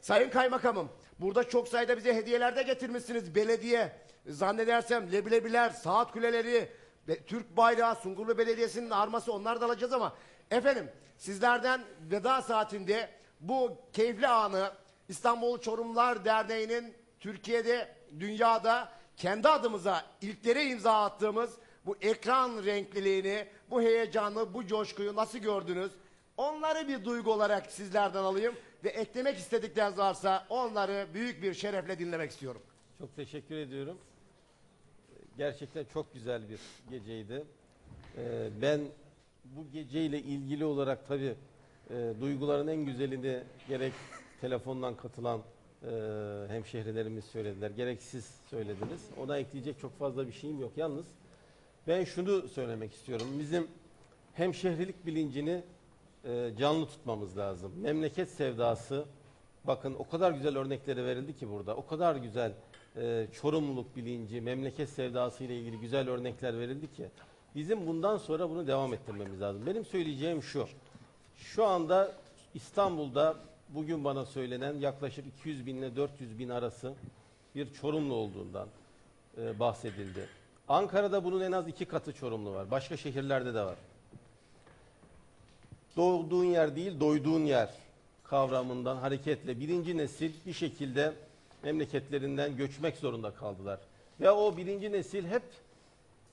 Sayın Kaymakamım, burada çok sayıda bize hediyeler de getirmişsiniz. Belediye, zannedersem leblebiler, saat kuleleri, Türk bayrağı, Sungurlu Belediyesi'nin arması onlar da alacağız ama efendim sizlerden veda saatinde bu keyifli anı İstanbul Çorumlar Derneği'nin Türkiye'de, dünyada kendi adımıza ilklere imza attığımız bu ekran renkliliğini, bu heyecanı, bu coşkuyu nasıl gördünüz? Onları bir duygu olarak sizlerden alayım ve eklemek istedikleriniz varsa onları büyük bir şerefle dinlemek istiyorum. Çok teşekkür ediyorum. Gerçekten çok güzel bir geceydi. Ee, ben bu geceyle ilgili olarak tabii e, duyguların en güzelini gerek telefondan katılan e, hemşehrilerimiz söylediler, gerek söylediniz. Ona ekleyecek çok fazla bir şeyim yok. Yalnız ben şunu söylemek istiyorum. Bizim hemşehrilik bilincini e, canlı tutmamız lazım. Memleket sevdası, bakın o kadar güzel örnekleri verildi ki burada. O kadar güzel e, çorumluluk bilinci, memleket sevdası ile ilgili güzel örnekler verildi ki. Bizim bundan sonra bunu devam ettirmemiz lazım. Benim söyleyeceğim şu. Şu anda İstanbul'da bugün bana söylenen yaklaşık 200 bin ile 400 bin arası bir Çorumlu olduğundan e, bahsedildi. Ankara'da bunun en az iki katı Çorumlu var. Başka şehirlerde de var. Doğduğun yer değil, doyduğun yer kavramından hareketle birinci nesil bir şekilde memleketlerinden göçmek zorunda kaldılar. Ve o birinci nesil hep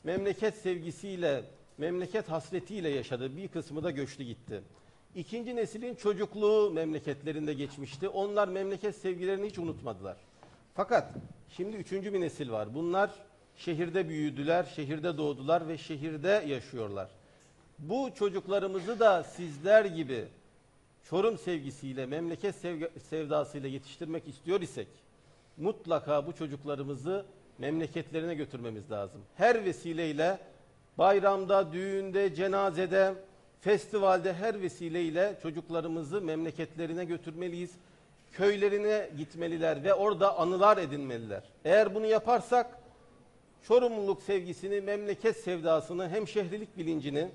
memleket sevgisiyle, memleket hasretiyle yaşadı. Bir kısmı da göçtü gitti. İkinci neslin çocukluğu memleketlerinde geçmişti. Onlar memleket sevgilerini hiç unutmadılar. Fakat şimdi üçüncü bir nesil var. Bunlar şehirde büyüdüler, şehirde doğdular ve şehirde yaşıyorlar. Bu çocuklarımızı da sizler gibi Çorum sevgisiyle, memleket sevdasıyla yetiştirmek istiyor isek mutlaka bu çocuklarımızı memleketlerine götürmemiz lazım. Her vesileyle bayramda, düğünde, cenazede, festivalde her vesileyle çocuklarımızı memleketlerine götürmeliyiz. Köylerine gitmeliler ve orada anılar edinmeliler. Eğer bunu yaparsak Çorumluluk sevgisini, memleket sevdasını, hemşehrilik bilincini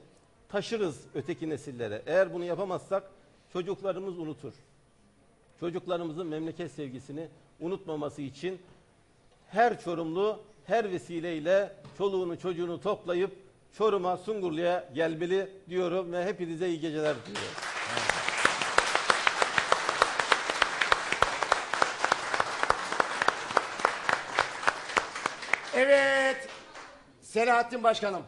taşırız öteki nesillere. Eğer bunu yapamazsak çocuklarımız unutur. Çocuklarımızın memleket sevgisini unutmaması için her Çorumlu her vesileyle çoluğunu çocuğunu toplayıp Çorum'a, Sungurlu'ya gelmeli diyorum ve hepinize iyi geceler diliyorum. Evet. Selahattin Başkanım.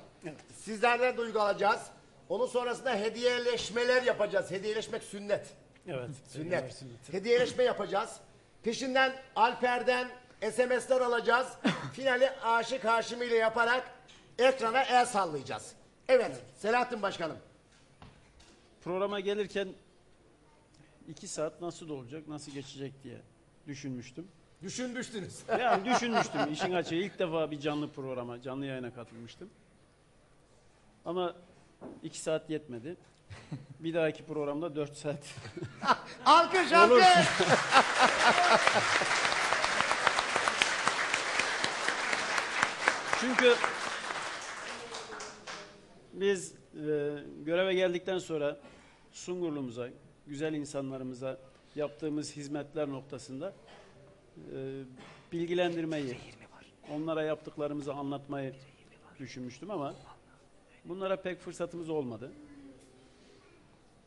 Sizlerden duygu alacağız. Onun sonrasında hediyeleşmeler yapacağız. Hediyeleşmek sünnet. Evet. Sünnet. Hediyeleşme yapacağız. Peşinden Alper'den SMS'ler alacağız. Finali Aşık Haşimi ile yaparak ekrana el sallayacağız. Evet, Selahattin Başkanım. Programa gelirken iki saat nasıl olacak, nasıl geçecek diye düşünmüştüm. Düşünmüştünüz. Yani düşünmüştüm işin açığı. ilk defa bir canlı programa, canlı yayına katılmıştım. Ama iki saat yetmedi. Bir dahaki programda dört saat. Alkış Olur. alkış. Çünkü biz e, göreve geldikten sonra Sungurlu'muza, güzel insanlarımıza yaptığımız hizmetler noktasında e, bilgilendirmeyi, onlara yaptıklarımızı anlatmayı düşünmüştüm ama bunlara pek fırsatımız olmadı.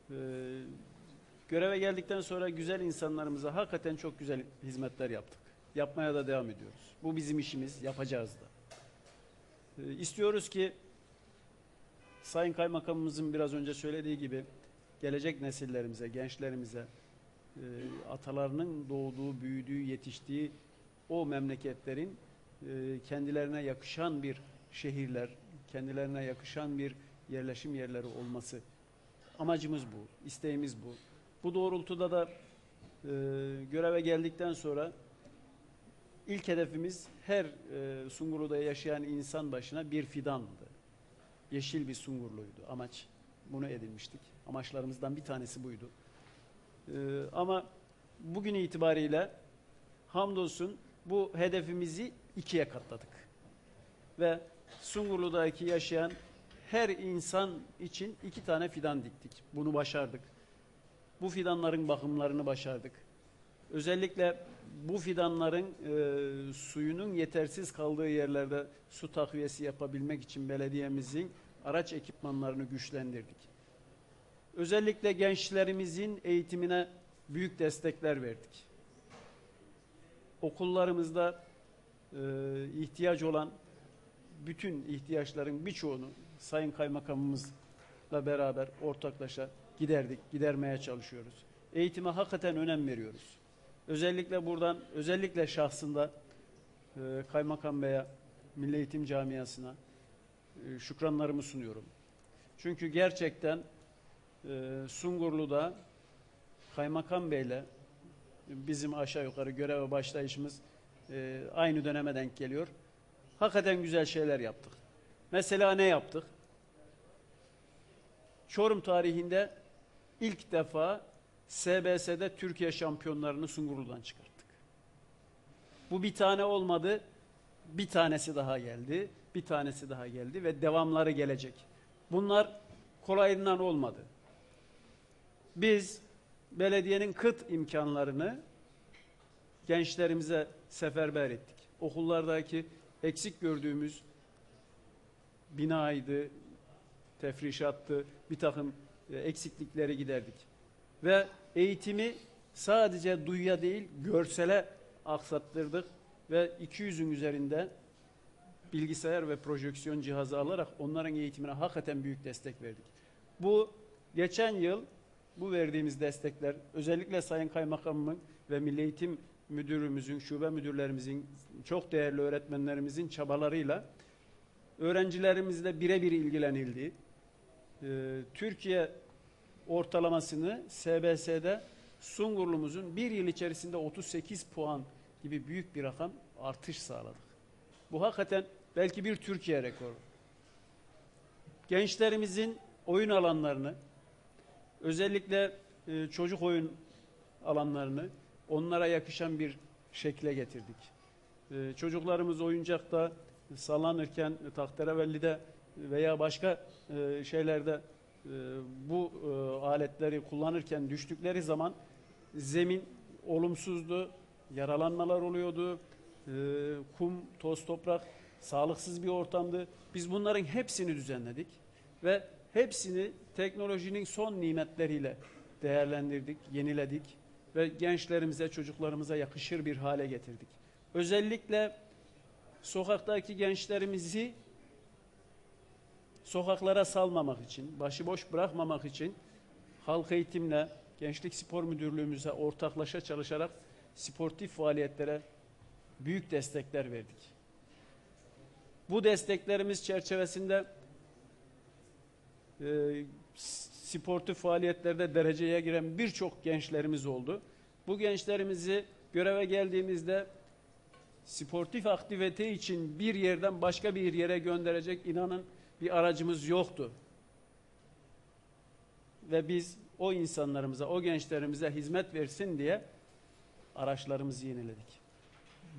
E, göreve geldikten sonra güzel insanlarımıza hakikaten çok güzel hizmetler yaptık. Yapmaya da devam ediyoruz. Bu bizim işimiz, yapacağız da. Ee, İstiyoruz ki Sayın Kaymakamımızın biraz önce söylediği gibi gelecek nesillerimize, gençlerimize e, atalarının doğduğu, büyüdüğü, yetiştiği o memleketlerin e, kendilerine yakışan bir şehirler, kendilerine yakışan bir yerleşim yerleri olması amacımız bu, isteğimiz bu. Bu doğrultuda da e, göreve geldikten sonra İlk hedefimiz her e, Sungurlu'da yaşayan insan başına bir fidandı. Yeşil bir Sungurluydu. Amaç bunu edinmiştik. Amaçlarımızdan bir tanesi buydu. E, ama bugün itibariyle hamdolsun bu hedefimizi ikiye katladık. Ve Sungurlu'daki yaşayan her insan için iki tane fidan diktik. Bunu başardık. Bu fidanların bakımlarını başardık. özellikle bu fidanların e, suyunun yetersiz kaldığı yerlerde su takviyesi yapabilmek için belediyemizin araç ekipmanlarını güçlendirdik. Özellikle gençlerimizin eğitimine büyük destekler verdik. Okullarımızda e, ihtiyaç olan bütün ihtiyaçların birçoğunu Sayın Kaymakamımızla beraber ortaklaşa giderdik, gidermeye çalışıyoruz. Eğitime hakikaten önem veriyoruz. Özellikle buradan, özellikle şahsında e, Kaymakam Bey'e, Milli Eğitim Camiası'na e, şükranlarımı sunuyorum. Çünkü gerçekten e, Sungurlu'da Kaymakam Bey'le bizim aşağı yukarı göreve başlayışımız e, aynı döneme denk geliyor. Hakikaten güzel şeyler yaptık. Mesela ne yaptık? Çorum tarihinde ilk defa SBS'de Türkiye şampiyonlarını Sungurlu'dan çıkarttık. Bu bir tane olmadı. Bir tanesi daha geldi. Bir tanesi daha geldi ve devamları gelecek. Bunlar kolayından olmadı. Biz belediyenin kıt imkanlarını gençlerimize seferber ettik. Okullardaki eksik gördüğümüz binaydı, tefrişattı, bir takım e, eksiklikleri giderdik. Ve eğitimi sadece duyuya değil görsele aksattırdık ve 200'ün üzerinde bilgisayar ve projeksiyon cihazı alarak onların eğitimine hakikaten büyük destek verdik. Bu geçen yıl bu verdiğimiz destekler özellikle Sayın Kaymakamımın ve Milli Eğitim Müdürümüzün, şube müdürlerimizin, çok değerli öğretmenlerimizin çabalarıyla öğrencilerimizle birebir ilgilenildi. Ee, Türkiye ortalamasını SBS'de Sungurlu'muzun bir yıl içerisinde 38 puan gibi büyük bir rakam artış sağladık. Bu hakikaten belki bir Türkiye rekoru. Gençlerimizin oyun alanlarını, özellikle e, çocuk oyun alanlarını onlara yakışan bir şekle getirdik. E, çocuklarımız oyuncakta sallanırken tahterevalli'de veya başka e, şeylerde e, bu e, aletleri kullanırken düştükleri zaman zemin olumsuzdu, yaralanmalar oluyordu, e, kum, toz, toprak sağlıksız bir ortamdı. Biz bunların hepsini düzenledik ve hepsini teknolojinin son nimetleriyle değerlendirdik, yeniledik ve gençlerimize, çocuklarımıza yakışır bir hale getirdik. Özellikle sokaktaki gençlerimizi sokaklara salmamak için, başıboş bırakmamak için halk eğitimle, Gençlik Spor Müdürlüğümüze ortaklaşa çalışarak sportif faaliyetlere büyük destekler verdik. Bu desteklerimiz çerçevesinde e, sportif faaliyetlerde dereceye giren birçok gençlerimiz oldu. Bu gençlerimizi göreve geldiğimizde sportif aktivite için bir yerden başka bir yere gönderecek inanın bir aracımız yoktu. Ve biz o insanlarımıza, o gençlerimize hizmet versin diye araçlarımızı yeniledik.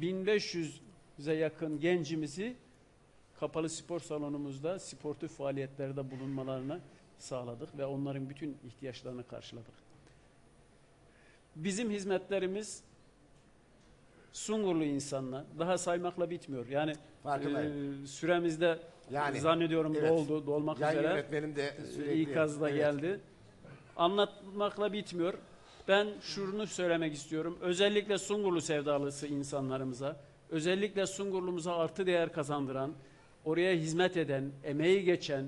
1500'e yakın gencimizi kapalı spor salonumuzda sportif faaliyetlerde bulunmalarını sağladık ve onların bütün ihtiyaçlarını karşıladık. Bizim hizmetlerimiz Sungurlu insanla daha saymakla bitmiyor. Yani e, süremizde Yani, zannediyorum evet. doldu, dolmak Yayın üzere. yönetmenim de sürekli... İkaz da Evet. geldi. Anlatmakla bitmiyor. Ben şunu söylemek istiyorum. Özellikle Sungurlu sevdalısı insanlarımıza, özellikle Sungurlu'muza artı değer kazandıran, oraya hizmet eden, emeği geçen,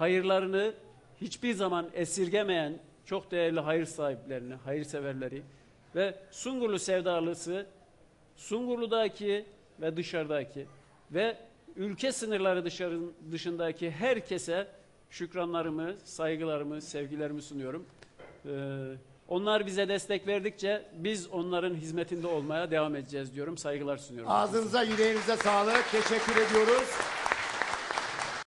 hayırlarını hiçbir zaman esirgemeyen çok değerli hayır sahiplerini, hayırseverleri ve Sungurlu sevdalısı, Sungurlu'daki ve dışarıdaki ve ülke sınırları dışarı, dışındaki herkese şükranlarımı, saygılarımı, sevgilerimi sunuyorum. Ee, onlar bize destek verdikçe biz onların hizmetinde olmaya devam edeceğiz diyorum. Saygılar sunuyorum. Ağzınıza yüreğinize sağlık. Teşekkür ediyoruz.